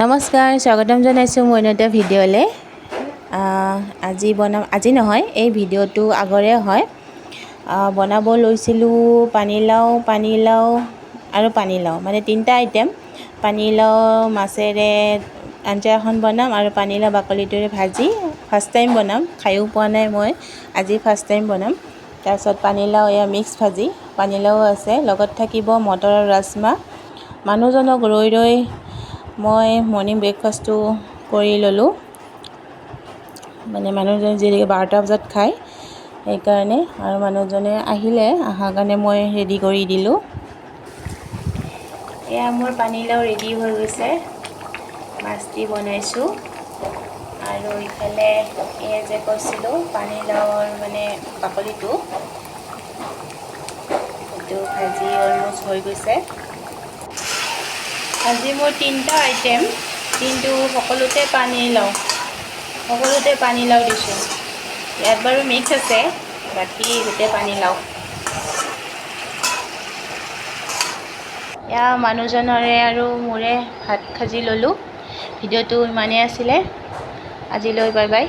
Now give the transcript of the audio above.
নমস্কাৰ স্বাগতম জনাইছোঁ অন্য এটা ভিডিঅ'লৈ। আজি বনাম আজি নহয় এই ভিডিঅ'টো আগৰে হয়। বনাব লৈছিলোঁ পানীলাও পানীলাও আৰু পানীলাও মানে তিনিটা আইটেম পানীলাও মাছেৰে আঞ্জা এখন বনাম আৰু পানীলাও বাকলিটোৰে ভাজি ফাৰ্ষ্ট টাইম বনাম খায়ো পোৱা নাই মই আজি ফাৰ্ষ্ট টাইম বনাম। তাৰপিছত পানীলাও এয়া মিক্স ভাজি পানীলাও আছে লগত থাকিব মটৰ আৰু ৰাজমাহ মানুহজনক ৰৈ ৰৈ মই মৰ্ণিং ব্ৰেকফাষ্টটো কৰি ল'লোঁ। মানে মানুহজনে যিহেতুকে বাৰটা বজাত খায় সেইকাৰণে আৰু মানুহজনে আহিলে অহাৰ কাৰণে মই ৰেডি কৰি দিলোঁ। এয়া মোৰ পানীলাও ৰেডি হৈ গৈছে মাছ দি বনাইছোঁ। আৰু ইফালে এয়া যে কৈছিলোঁ পানীলাওৰ মানে বাকলিটো সেইটো ভাজি অলমষ্ট হৈ গৈছে। আজি মোৰ তিনিটা আইটেম কিন্তু সকলোতে পানীলাও সকলোতে পানীলাও দিছোঁ। ইয়াত বাৰু মিক্স আছে, বাকী গোটেই পানীলাও এয়া মানুহজনৰে আৰু মোৰে ভাত সাজি ল'লোঁ। ভিডিঅ'টো ইমানেই আছিলে। আজিলৈ বাই বাই।